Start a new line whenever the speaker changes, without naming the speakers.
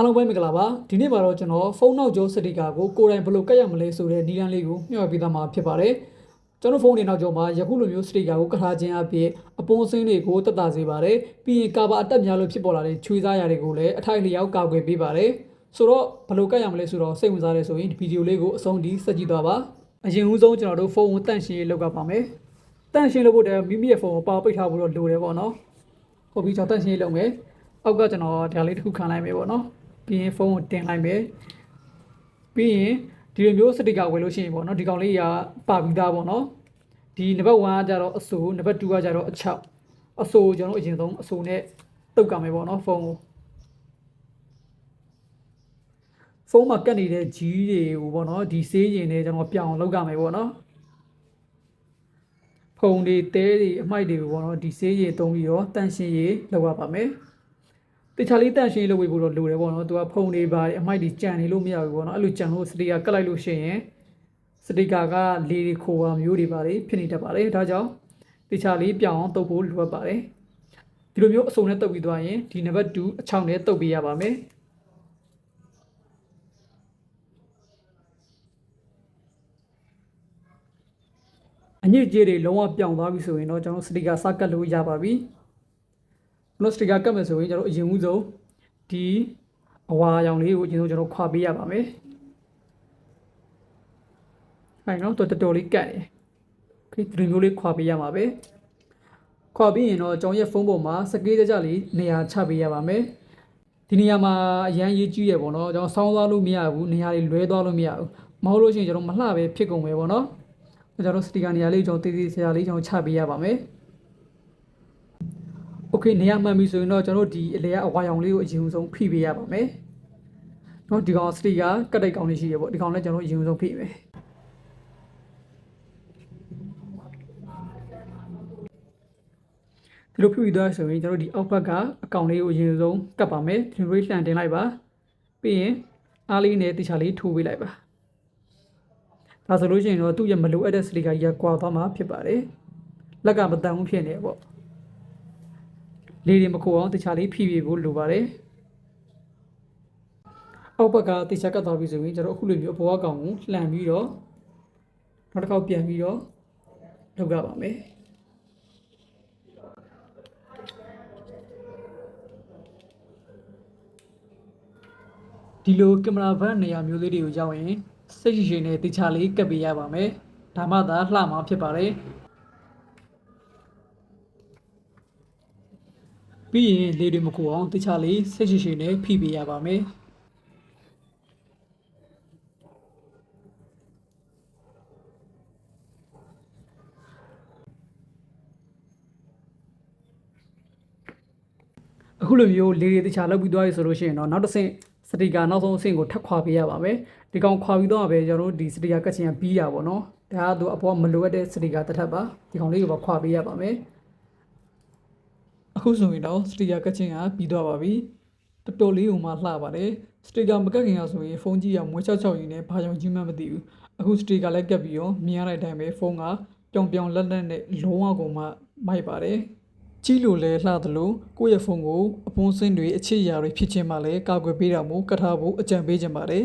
အားလုံးပဲမင်္ဂလာပါဒီနေ့မှာတော့ကျွန်တော်ဖုန်းနောက်ကျောစတိကာကိုကိုယ်တိုင်ဘယ်လိုကတ်ရမလဲဆိုတဲ့နည်းလမ်းလေးကိုမျှဝေပေးသွားမှာဖြစ်ပါတယ်ကျွန်တော်ဖုန်းတွေနောက်ကျောမှာယခုလိုမျိုးစတိကာကိုကထားခြင်းအပြင်အပွန်စင်းတွေကိုတက်တာစေပါတယ်ပြီးရင်ကာဘာအတက်များလို့ဖြစ်ပေါ်လာတဲ့ချွေးစားရတွေကိုလည်းအထိုက်လျောက်ကာကွယ်ပေးပါတယ်ဆိုတော့ဘယ်လိုကတ်ရမလဲဆိုတော့စိတ်ဝင်စားတယ်ဆိုရင်ဒီဗီဒီယိုလေးကိုအဆုံးထိစက်ကြည့်သွားပါအရင်ဦးဆုံးကျွန်တော်တို့ဖုန်းကိုတန့်ရှင်းရေးလုပ်ကပါမယ်တန့်ရှင်းလို့ဖို့တည်းမိမိရဲ့ဖုန်းကိုပါပိတ်ထားဖို့တော့လိုတယ်ပေါ့နော်ဟုတ်ပြီကျွန်တော်တက်ရှင်းရေးလုပ်မယ်အောက်ကကျွန်တော်ဒါလေးတစ်ခုခံလိုက်မယ်ပေါ့နော် ပြီးရင်ဖုန်းကိုတင်လိုက်မယ်ပြီးရင်ဒီလိုမျိုးစတစ်ကာဝယ်လို့ရှိရင်ပေါ့နော်ဒီကောင်လေးကပါပြီးသားပေါ့နော်ဒီနံပါတ်1ကကြတော့အဆိုနံပါတ်2ကကြတော့အချောက်အဆိုကျွန်တော်တို့အရင်ဆုံးအဆိုနဲ့တုတ်ကမယ်ပေါ့နော်ဖုန်းကိုဖုန်းမှာကတ်နေတဲ့ G တွေကိုပေါ့နော်ဒီဆေးရင်နဲ့ကျွန်တော်ပြောင်းလောက်ကမယ်ပေါ့နော်ဖုံတွေတဲတွေအမိုက်တွေကိုပေါ့နော်ဒီဆေးရည်သုံးပြီးတော့တန့်ရှင်းရေးလုပ်ရပါမယ်။ တခြားလေးတန့်ရှင်းရေးလုပ်ပြီးတော့လိုတယ်ပေါ့နော်။သူကဖုံတွေပါတယ်အမိုက်တွေကြံနေလို့မရဘူးပေါ့နော်။အဲ့လိုကြံလို့စတိကာကတ်လိုက်လို့ရှိရင်စတိကာကလေတွေခိုးပါမျိုးတွေပါတယ်ဖြစ်နေတတ်ပါတယ်။ဒါကြောင့်တခြားလေးပြောင်းအောင်တုပ်ဖို့လိုအပ်ပါတယ်။ဒီလိုမျိုးအစုံနဲ့တုပ်ပြီးသွားရင်ဒီနံပါတ်2အချောင်းနဲ့တုပ်ပေးရပါမယ်။အညစ်အကြေးတွေလုံးဝပြောင်းသွားပြီဆိုရင်တော့ကျွန်တော်စတိကာစကတ်လို့ရပါပြီ နော်စတစ်ကာကတ်မယ်ဆိုရင်ကျွန်တော်အရင်ဦးဆုံးဒီအဝါရောင်လေးကိုအရင်ဆုံးကျွန်တော်ခွာပေးရပါမယ်။အဲနော်တော်တော်လေးကတ်တယ်။ခေဒီမျိုးလေးခွာပေးရမှာပဲ။ခွာပြီးရင်တော့ကျွန်တော်ရဲ့ဖုန်းပေါ်မှာစကေးကြကြလေးနေရာချပေးရပါမယ်။ဒီနေရာမှာအရန်ရေးကြည့်ရပေါ့နော်။ကျွန်တော်ဆောင်းသွားလို့မရဘူး။နေရာလေးလွဲသွားလို့မရဘူး။မဟုတ်လို့ရှိရင်ကျွန်တော်မလှပဲဖြစ်ကုန်ပဲပေါ့နော်။ကျွန်တော်စတီကာနေရာလေးကျွန်တော်တည်တည်ဆရာလေးကျွန်တော်ချပေးရပါမယ်။ Okay နေရာမှန်ပြီဆိုရင်တော့ကျွန်တော်ဒီအလဲအဝါရောင်လေးကိုအရင်ဆုံးဖိပေးရပါမယ်။နော်ဒီကောင်စတီကာကတ်တိုက်ကောင်လေးရှိရပေါ့ဒီကောင်လည်းကျွန်တော်အရင်ဆုံးဖိမယ်။ဒီလိုဖိပြီးသွားဆိုရင်ကျွန်တော်ဒီအောက်ဘက်ကအကောင်လေးကိုအရင်ဆုံးကတ်ပါမယ်။ဒီလိုလှန်တင်လိုက်ပါ။ပြီးရင်အားလေးနဲ့တခြားလေးထိုးပေးလိုက်ပါ။ဒါဆိုလို့ရှိရင်တော့သူ့ရဲ့မလိုအပ်တဲ့စတိကာကြီးကကွာသွားမှာဖြစ်ပါတယ်လက်ကမတန်ဘူးဖြစ်နေပေါ့ လေတွေမခိုအောင်တခြားလေးဖြည့်ပြဖို့လိုပါတယ်အောက်ဘက်ကတခြားကတ်သွားပြီဆိုရင်ကျွန်တော်အခုလိုမျိုးအပေါ်ကကောင်ကိုလှန်ပြီးတော့နောက်တစ်ခေါက်ပြန်ပြီးတော့လုပ်ရပါမယ်ဒီလိုကင်မရာဘတ်နေရာမျိုးလေးတွေကိုရောက်ရင်စိတ်ရှိရှိနဲ့တခြားလေးကပ်ပေးရပါမယ်ဒါမှသာလှမှာဖြစ်ပါတယ် ပြီးရင်လေတွေမကူအောင်တခြားလေးစိတ်ရှိရှိနဲ့ဖိပေးရပါမယ်အခုလိုမျိုးလေတွေတခြားလောက်ပြီးသွားပြီဆိုလို့ရှိရင်တော့နောက်တစ်ဆင့်စတိကာနောက်ဆုံးအဆင့်ကိုထပ်ခွာပေးရပါမယ်ဒီကောင်ခွာပြီးတော့ပဲကျွန်တော်တို့ဒီစတိကာကတ်ချင်ကပြီးတာပေါ့နော်ဒါကသူအပေါ်မလိုအပ်တဲ့စတိကာတစ်ထပ်ပါဒီကောင်လေးကိုပါခွာပေးရပါမယ် အခုဆိုရင်တော့စတိကာကတ်ချင်ကပြီးသွားပါပြီတော်တော်လေးကိုမှလှပါတယ်စတိကာမကတ်ခင်ရဆိုရင်ဖုန်းကြီးကမွေးချောက်ချောက်ရင်းနဲ့ဘာကြောင့်ကြီးမှမသိဘူးအခုစတိကာလည်းကတ်ပြီးတော့မြင်ရတဲ့အတိုင်းပဲဖုန်းကပြောင်ပြောင်လက်လက်နဲ့လုံးဝကုန်မှမိုက်ပါတယ်ကြီးလိုလဲလှသလိုကိုယ့်ရဲ့ဖုန်းကိုအပွန်းစင်းတွေအခြေအရာတွေဖြစ်ချင်းမှလည်းကာကွယ်ပေးတာမို့ကတ်ထားဖို့အကြံပေးချင်ပါတယ်